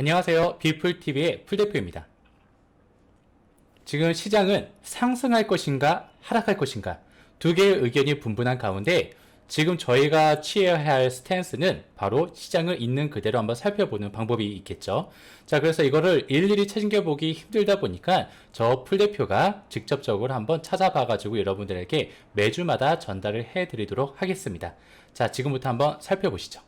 안녕하세요. 비플TV의 풀대표입니다. 지금 시장은 상승할 것인가 하락할 것인가 두 개의 의견이 분분한 가운데 지금 저희가 취해야 할 스탠스는 바로 시장을 있는 그대로 한번 살펴보는 방법이 있겠죠. 자, 그래서 이거를 일일이 챙겨보기 힘들다 보니까 저 풀대표가 직접적으로 한번 찾아봐가지고 여러분들에게 매주마다 전달을 해드리도록 하겠습니다. 자, 지금부터 한번 살펴보시죠.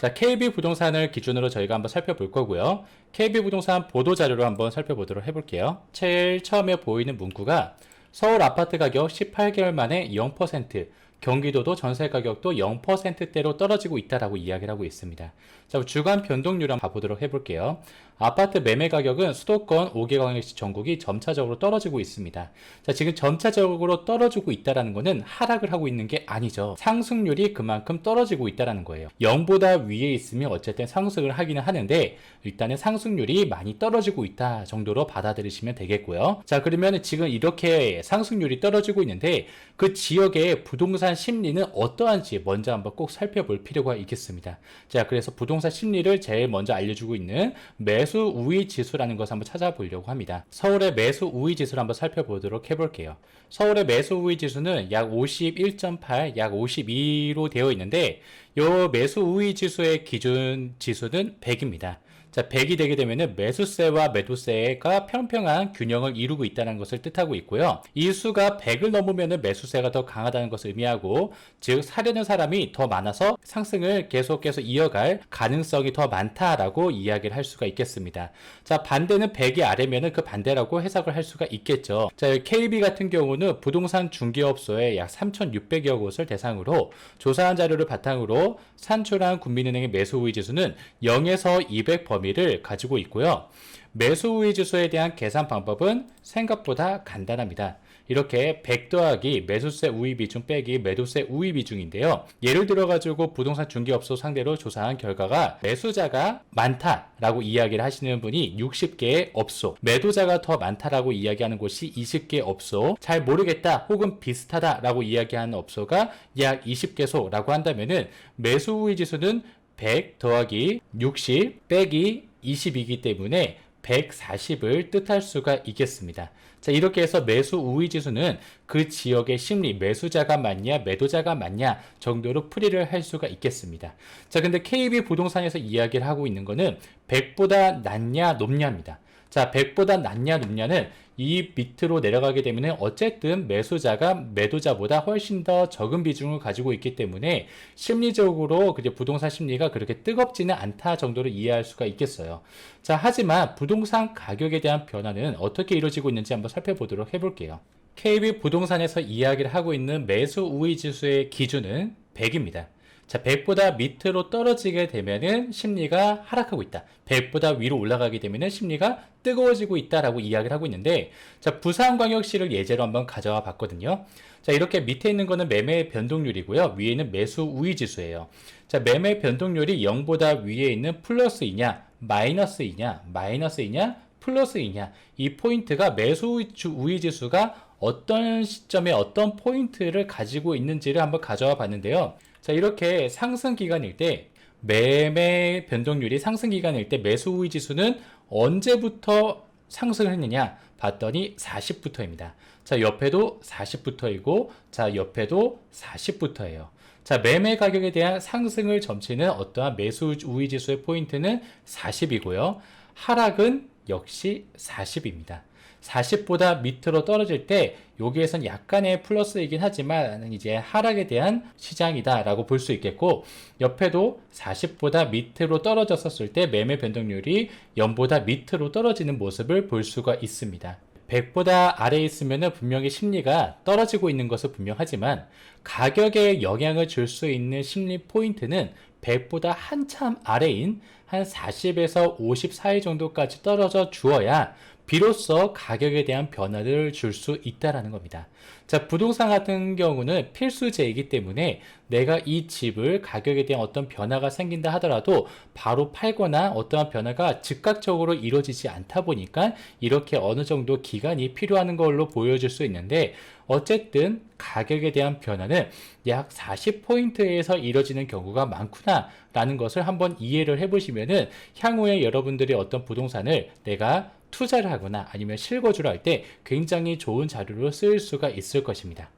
자, KB 부동산을 기준으로 저희가 한번 살펴볼 거고요. KB 부동산 보도 자료로 한번 살펴보도록 해볼게요. 제일 처음에 보이는 문구가 서울 아파트 가격 18개월 만에 0%, 경기도도 전세 가격도 0%대로 떨어지고 있다라고 이야기를 하고 있습니다. 자, 주간 변동률 한번 봐보도록 해볼게요. 아파트 매매 가격은 수도권 5개 광역시 전국이 점차적으로 떨어지고 있습니다. 자, 지금 점차적으로 떨어지고 있다라는 것은 하락을 하고 있는 게 아니죠. 상승률이 그만큼 떨어지고 있다라는 거예요. 0보다 위에 있으면 어쨌든 상승을 하기는 하는데 일단은 상승률이 많이 떨어지고 있다 정도로 받아들이시면 되겠고요. 자, 그러면 지금 이렇게 상승률이 떨어지고 있는데 그 지역의 부동산 심리는 어떠한지 먼저 한번 꼭 살펴볼 필요가 있겠습니다. 자, 그래서 부동산 심리를 제일 먼저 알려주고 있는 매수 우위 지수라는 것을 한번 찾아보려고 합니다. 서울의 매수 우위 지수를 한번 살펴보도록 해볼게요. 서울의 매수 우위 지수는 약 51.8, 약 52로 되어 있는데 이 매수 우위 지수의 기준 지수는 100입니다. 자, 100이 되게 되면은 매수세와 매도세가 평평한 균형을 이루고 있다는 것을 뜻하고 있고요. 이 수가 100을 넘으면은 매수세가 더 강하다는 것을 의미하고, 즉 사려는 사람이 더 많아서 상승을 계속해서 이어갈 가능성이 더 많다라고 이야기를 할 수가 있겠습니다. 자, 반대는 100이 아래면은 그 반대라고 해석을 할 수가 있겠죠. 자, KB 같은 경우는 부동산 중개업소의 약 3,600여 곳을 대상으로 조사한 자료를 바탕으로 산출한 국민은행의 매수 우위 지수는 0에서 200 범위 를 가지고 있고요. 매수 우위 지수에 대한 계산 방법은 생각보다 간단합니다. 이렇게 100 더하기 매수세 우위 비중 빼기 매도세 우위 비중인데요. 예를 들어 가지고 부동산 중개업소 상대로 조사한 결과가 매수자가 많다라고 이야기를 하시는 분이 60개의 업소, 매도자가 더 많다라고 이야기하는 곳이 20개 업소, 잘 모르겠다 혹은 비슷하다라고 이야기하는 업소가 약 20개소라고 한다면은 매수 우위 지수는 100 더하기 60 빼기 20이기 때문에 140을 뜻할 수가 있겠습니다. 자, 이렇게 해서 매수 우위 지수는 그 지역의 심리, 매수자가 많냐, 매도자가 많냐 정도로 풀이를 할 수가 있겠습니다. 자, 근데 KB 부동산에서 이야기를 하고 있는 거는 100보다 낮냐, 높냐입니다. 자, 100보다 낮냐, 높냐는 이 밑으로 내려가게 되면 어쨌든 매수자가 매도자보다 훨씬 더 적은 비중을 가지고 있기 때문에 심리적으로 부동산 심리가 그렇게 뜨겁지는 않다 정도로 이해할 수가 있겠어요. 자, 하지만 부동산 가격에 대한 변화는 어떻게 이루어지고 있는지 한번 살펴보도록 해볼게요. KB 부동산에서 이야기를 하고 있는 매수 우위 지수의 기준은 100입니다. 자, 100보다 밑으로 떨어지게 되면은 심리가 하락하고 있다. 100보다 위로 올라가게 되면은 심리가 뜨거워지고 있다라고 이야기를 하고 있는데, 자, 부산광역시를 예제로 한번 가져와 봤거든요. 자, 이렇게 밑에 있는 거는 매매 변동률이고요. 위에 는 매수 우위 지수예요. 자, 매매 변동률이 0보다 위에 있는 플러스이냐, 마이너스이냐, 마이너스이냐, 플러스이냐. 이 포인트가 매수 우위 지수가 어떤 시점에 어떤 포인트를 가지고 있는지를 한번 가져와 봤는데요. 자, 이렇게 상승 기간일 때 매매 변동률이 상승 기간일 때 매수 우위 지수는 언제부터 상승을 했느냐 봤더니 40부터입니다. 자, 옆에도 40부터이고 자, 옆에도 40부터예요. 자, 매매 가격에 대한 상승을 점치는 어떠한 매수 우위 지수의 포인트는 40이고요. 하락은 역시 40입니다. 40보다 밑으로 떨어질 때 여기에선 약간의 플러스이긴 하지만 이제 하락에 대한 시장이다라고 볼 수 있겠고 옆에도 40보다 밑으로 떨어졌었을 때 매매 변동률이 0보다 밑으로 떨어지는 모습을 볼 수가 있습니다. 100보다 아래에 있으면 분명히 심리가 떨어지고 있는 것은 분명하지만 가격에 영향을 줄 수 있는 심리 포인트는 100보다 한참 아래인 한 40에서 50 사이 정도까지 떨어져 주어야 비로소 가격에 대한 변화를 줄 수 있다라는 겁니다. 자, 부동산 같은 경우는 필수제이기 때문에 내가 이 집을 가격에 대한 어떤 변화가 생긴다 하더라도 바로 팔거나 어떠한 변화가 즉각적으로 이루어지지 않다 보니까 이렇게 어느 정도 기간이 필요한 걸로 보여질 수 있는데 어쨌든 가격에 대한 변화는 약 40포인트에서 이뤄지는 경우가 많구나 라는 것을 한번 이해를 해보시면 은 향후에 여러분들이 어떤 부동산을 내가 투자를 하거나 아니면 실거주를 할 때 굉장히 좋은 자료로 쓰일 수가 있을 것입니다.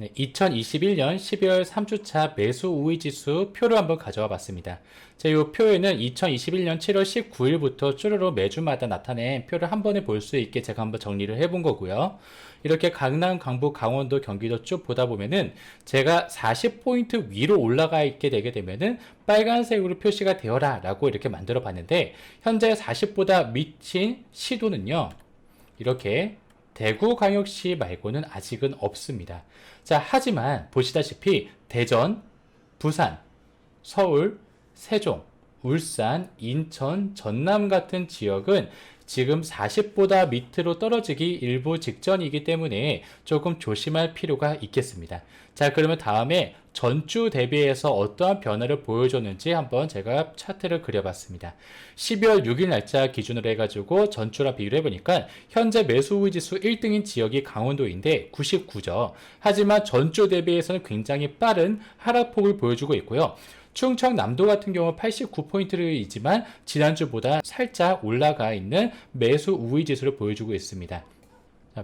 네, 2021년 12월 3주차 매수 우위 지수 표를 한번 가져와 봤습니다. 자, 이 표에는 2021년 7월 19일부터 쭈르르 매주마다 나타낸 표를 한 번에 볼 수 있게 제가 한번 정리를 해본 거고요. 이렇게 강남, 강북, 강원도, 경기도 쭉 보다 보면은 제가 40포인트 위로 올라가 있게 되게 되면은 빨간색으로 표시가 되어라 라고 이렇게 만들어 봤는데 현재 40보다 밑인 시도는요. 이렇게 대구광역시 말고는 아직은 없습니다. 자, 하지만 보시다시피 대전, 부산, 서울, 세종, 울산, 인천, 전남 같은 지역은 지금 40보다 밑으로 떨어지기 일부 직전이기 때문에 조금 조심할 필요가 있겠습니다. 자, 그러면 다음에 전주 대비해서 어떠한 변화를 보여줬는지 한번 제가 차트를 그려봤습니다. 12월 6일 날짜 기준으로 해가지고 전주랑 비교를 해보니까 현재 매수 우위 지수 1등인 지역이 강원도인데 99죠. 하지만 전주 대비해서는 굉장히 빠른 하락폭을 보여주고 있고요. 충청남도 같은 경우 89포인트이지만 지난주보다 살짝 올라가 있는 매수 우위 지수를 보여주고 있습니다.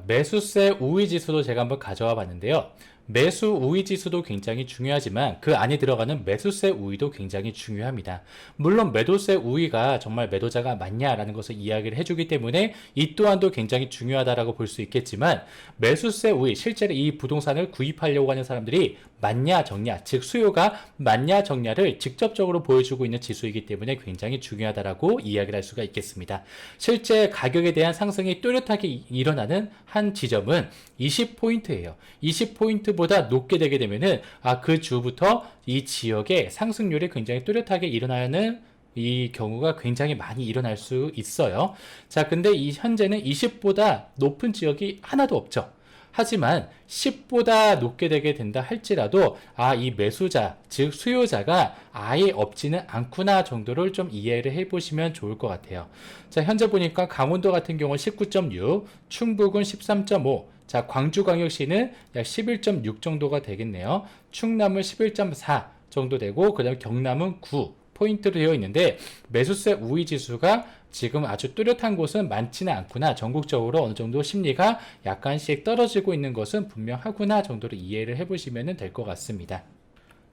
매수세 우위 지수도 제가 한번 가져와 봤는데요. 매수 우위 지수도 굉장히 중요하지만 그 안에 들어가는 매수세 우위도 굉장히 중요합니다. 물론 매도세 우위가 정말 매도자가 맞냐라는 것을 이야기를 해주기 때문에 이 또한도 굉장히 중요하다라고 볼 수 있겠지만 매수세 우위 실제로 이 부동산을 구입하려고 하는 사람들이 맞냐 적냐 즉 수요가 맞냐 적냐를 직접적으로 보여주고 있는 지수이기 때문에 굉장히 중요하다라고 이야기를 할 수가 있겠습니다. 실제 가격에 대한 상승이 뚜렷하게 일어나는 한 지점은 20포인트예요. 20포인트 보다 높게 되게 되면은 아, 그 주부터 이 지역의 상승률이 굉장히 뚜렷하게 일어나는 이 경우가 굉장히 많이 일어날 수 있어요. 자, 근데 이 현재는 20보다 높은 지역이 하나도 없죠. 하지만 10보다 높게 되게 된다 할지라도 아, 이 매수자, 즉 수요자가 아예 없지는 않구나 정도를 좀 이해를 해 보시면 좋을 것 같아요. 자, 현재 보니까 강원도 같은 경우는 19.6, 충북은 13.5, 자, 광주광역시는 약 11.6 정도가 되겠네요. 충남은 11.4 정도 되고, 그 다음에 경남은 9 포인트로 되어 있는데, 매수세 우위 지수가 지금 아주 뚜렷한 곳은 많지는 않구나. 전국적으로 어느 정도 심리가 약간씩 떨어지고 있는 것은 분명하구나 정도로 이해를 해보시면 될 것 같습니다.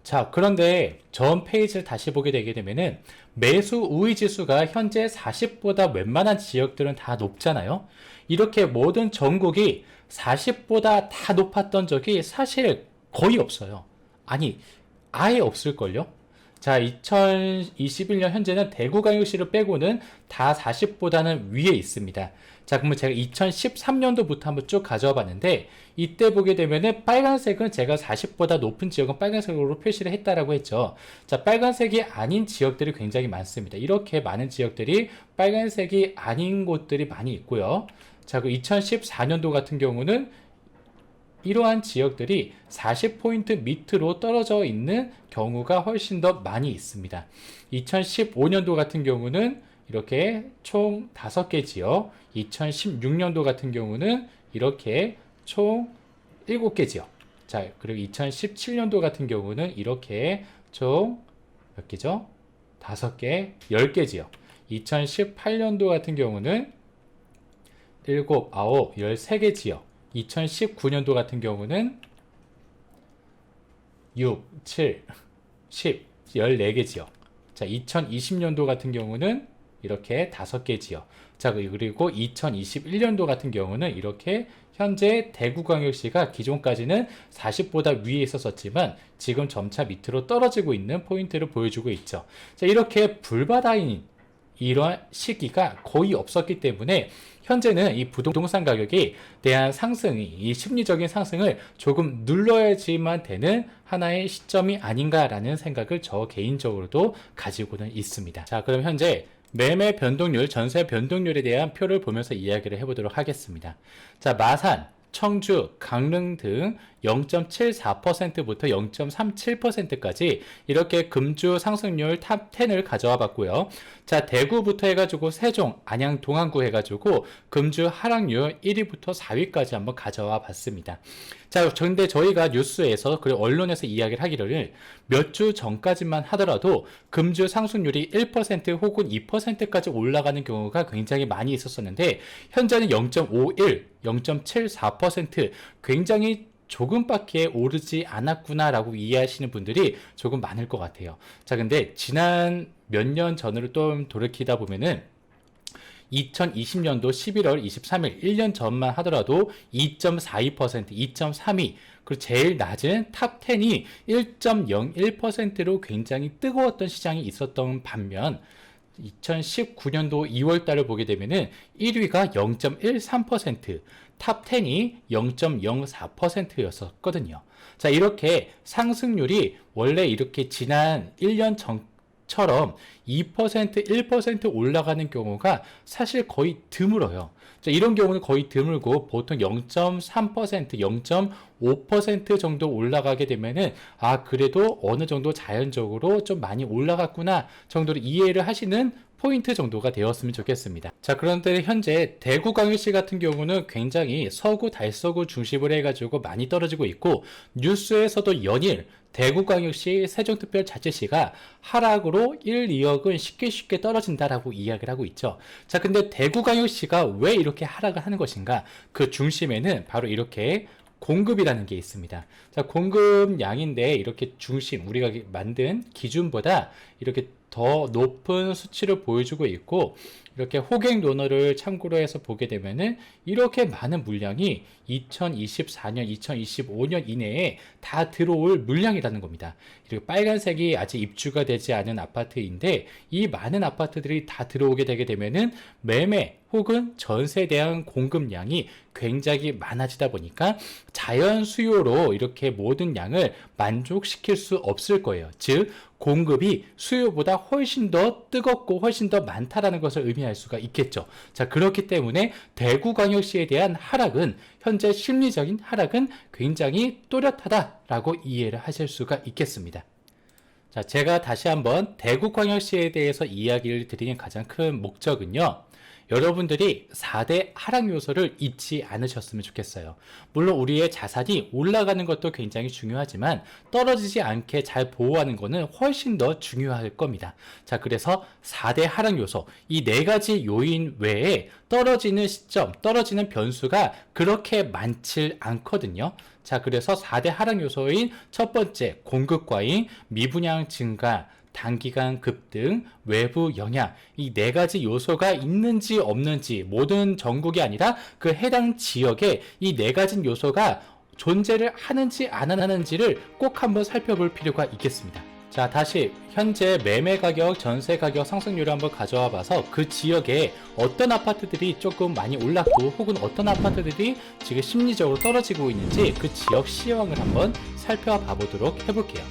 자, 그런데 전 페이지를 다시 보게 되게 되면은 매수 우위 지수가 현재 40보다 웬만한 지역들은 다 높잖아요. 이렇게 모든 전국이 40보다 다 높았던 적이 사실 거의 없어요. 아니, 아예 없을걸요? 자, 2021년 현재는 대구 광역시를 빼고는 다 40보다는 위에 있습니다. 자, 그러면 제가 2013년도부터 한번 쭉 가져와 봤는데, 이때 보게 되면은 빨간색은 제가 40보다 높은 지역은 빨간색으로 표시를 했다라고 했죠. 자, 빨간색이 아닌 지역들이 굉장히 많습니다. 이렇게 많은 지역들이 빨간색이 아닌 곳들이 많이 있고요. 자, 그 2014년도 같은 경우는 이러한 지역들이 40포인트 밑으로 떨어져 있는 경우가 훨씬 더 많이 있습니다. 2015년도 같은 경우는 이렇게 총 5개 지역, 2016년도 같은 경우는 이렇게 총 7개 지역. 자, 그리고 2017년도 같은 경우는 이렇게 총 몇 개죠? 5개, 10개 지역. 2018년도 같은 경우는 7, 9, 13개 지역. 2019년도 같은 경우는 6, 7, 10, 14개 지역. 자, 2020년도 같은 경우는 이렇게 5개 지역. 자, 그리고 2021년도 같은 경우는 이렇게 현재 대구광역시가 기존까지는 40보다 위에 있었었지만 지금 점차 밑으로 떨어지고 있는 포인트를 보여주고 있죠. 자, 이렇게 불바다인 이러한 시기가 거의 없었기 때문에 현재는 이 부동산 가격에 대한 상승이 이 심리적인 상승을 조금 눌러야지만 되는 하나의 시점이 아닌가라는 생각을 저 개인적으로도 가지고는 있습니다. 자, 그럼 현재 매매 변동률, 전세 변동률에 대한 표를 보면서 이야기를 해보도록 하겠습니다. 자, 마산, 청주, 강릉 등 0.74%부터 0.37%까지 이렇게 금주 상승률 탑 10을 가져와 봤고요. 자, 대구부터 해가지고 세종, 안양, 동안구 해가지고 금주 하락률 1위부터 4위까지 한번 가져와 봤습니다. 자, 근데 저희가 뉴스에서 그리고 언론에서 이야기를 하기를 몇 주 전까지만 하더라도 금주 상승률이 1% 혹은 2%까지 올라가는 경우가 굉장히 많이 있었었는데 현재는 0.51, 0.74% 굉장히 조금밖에 오르지 않았구나라고 이해하시는 분들이 조금 많을 것 같아요. 자, 근데 지난 몇 년 전으로 또 돌이키다 보면은 2020년도 11월 23일 1년 전만 하더라도 2.42%, 2.32 그리고 제일 낮은 탑 10이 1.01%로 굉장히 뜨거웠던 시장이 있었던 반면 2019년도 2월 달을 보게 되면은 1위가 0.13%, 탑 10이 0.04%였었거든요. 자, 이렇게 상승률이 원래 이렇게 지난 1년 전 처럼 2%, 1% 올라가는 경우가 사실 거의 드물어요. 자, 이런 경우는 거의 드물고 보통 0.3%, 0.5% 정도 올라가게 되면은 아, 그래도 어느 정도 자연적으로 좀 많이 올라갔구나 정도로 이해를 하시는 포인트 정도가 되었으면 좋겠습니다. 자, 그런데 현재 대구 광역시 같은 경우는 굉장히 서구, 달서구 중심으로 해가지고 많이 떨어지고 있고 뉴스에서도 연일 대구광역시 세종특별자치시가 하락으로 1, 2억은 쉽게 쉽게 떨어진다라고 이야기를 하고 있죠. 자, 근데 대구광역시가 왜 이렇게 하락을 하는 것인가? 그 중심에는 바로 이렇게 공급이라는 게 있습니다. 자, 공급량인데 이렇게 중심, 우리가 만든 기준보다 이렇게 더 높은 수치를 보여주고 있고 이렇게 호갱 논어를 참고로 해서 보게 되면은 이렇게 많은 물량이 2024년, 2025년 이내에 다 들어올 물량이라는 겁니다. 그리고 빨간색이 아직 입주가 되지 않은 아파트인데 이 많은 아파트들이 다 들어오게 되게 되면은 매매 혹은 전세에 대한 공급량이 굉장히 많아지다 보니까 자연 수요로 이렇게 모든 양을 만족시킬 수 없을 거예요. 즉, 공급이 수요보다 훨씬 더 뜨겁고 훨씬 더 많다라는 것을 의미할 수가 있겠죠. 자, 그렇기 때문에 대구광역시에 대한 하락은 현재 심리적인 하락은 굉장히 또렷하다라고 이해를 하실 수가 있겠습니다. 자, 제가 다시 한번 대구광역시에 대해서 이야기를 드리는 가장 큰 목적은요. 여러분들이 4대 하락 요소를 잊지 않으셨으면 좋겠어요. 물론 우리의 자산이 올라가는 것도 굉장히 중요하지만 떨어지지 않게 잘 보호하는 것은 훨씬 더 중요할 겁니다. 자, 그래서 4대 하락 요소, 이 네 가지 요인 외에 떨어지는 시점, 떨어지는 변수가 그렇게 많지 않거든요. 자, 그래서 4대 하락 요소인 첫 번째 공급 과잉, 미분양 증가, 단기간 급등, 외부 영향, 이 네 가지 요소가 있는지 없는지 모든 전국이 아니라 그 해당 지역에 이 네 가지 요소가 존재를 하는지 안 하는지를 꼭 한번 살펴볼 필요가 있겠습니다. 자, 다시 현재 매매 가격, 전세 가격 상승률을 한번 가져와 봐서 그 지역에 어떤 아파트들이 조금 많이 올랐고 혹은 어떤 아파트들이 지금 심리적으로 떨어지고 있는지 그 지역 시황을 한번 살펴봐 보도록 해볼게요.